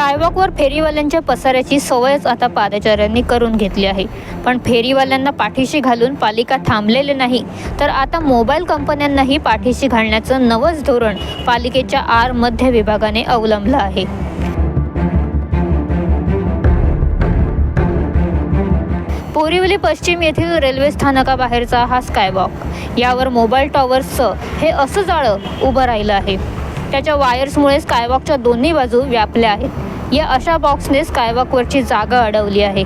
स्कायवॉकवर फेरीवाल्यांच्या पसाऱ्याची सवयच आता पादचाऱ्यांनी करून घेतली आहे. पण फेरीवाल्यांना पाठीशी घालून पालिका थांबलेले नाही. तर आता मोबाईल कंपन्यांनाही पाठीशी घालण्याचं नवंच धोरण पालिकेच्या आर मध्य विभागाने अवलंबलं आहे. बोरिवली पश्चिम येथील रेल्वे स्थानकाबाहेरचा हा स्कायवॉक यावर मोबाईल टॉवर्सचं हे असं जाळं उभं राहिलं आहे. त्याच्या वायर्समुळे स्कायवॉकच्या दोन्ही बाजू व्यापल्या आहेत. या अशा बॉक्सने स्कायवॉकवरची जागा अडवली आहे.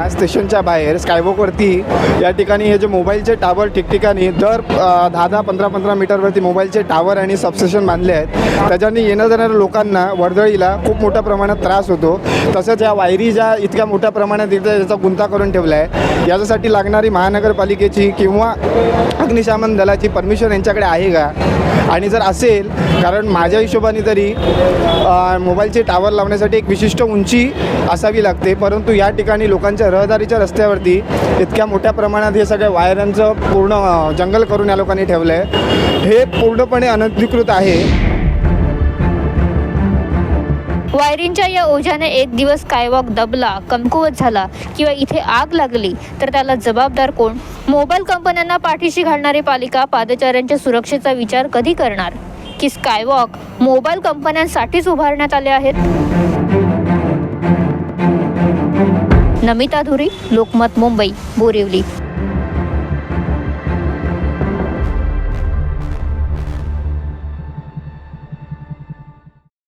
या स्टेशनच्या बाहेर स्कायवॉकवरती या ठिकाणी हे जे मोबाईलचे टावर ठिकठिकाणी दर दहा दहा पंधरा पंधरा मीटरवरती मोबाईलचे टावर आणि सबस्टेशन बांधले आहेत. त्याच्याने येणं जाणाऱ्या लोकांना वर्दळीला खूप मोठ्या प्रमाणात त्रास होतो. तसंच या वायरी ज्या इतक्या मोठ्या प्रमाणात इथं याचा गुंता करून ठेवला आहे याच्यासाठी लागणारी महानगरपालिकेची किंवा अग्निशमन दलाची परमिशन यांच्याकडे आहे का? आणि जर असेल कारण माझ्या हिशोबाने तरी मोबाईलचे टावर लावण्यासाठी एक विशिष्ट उंची असावी लागते परंतु या ठिकाणी लोकांच्या रहदारीच्या रस्त्यावरती इतक्या मोठ्या प्रमाणात हे सगळ्या वायरांचं पूर्ण जंगल करून या लोकांनी ठेवलं आहे हे पूर्णपणे अनधिकृत आहे. वायरिंगच्या या ओझ्याने एक दिवस स्कायवॉक दबला कमकुवत झाला किंवा इथे आग लागली तर त्याला जबाबदार कोण? मोबाईल कंपन्यांना पाठीशी घालणारी पालिका पादचाऱ्यांच्या सुरक्षेचा विचार कधी करणार? की स्कायवॉक मोबाईल कंपन्यांसाठीच उभारण्यात आले आहेत? नमिता धुरी लोकमत मुंबई बोरिवली.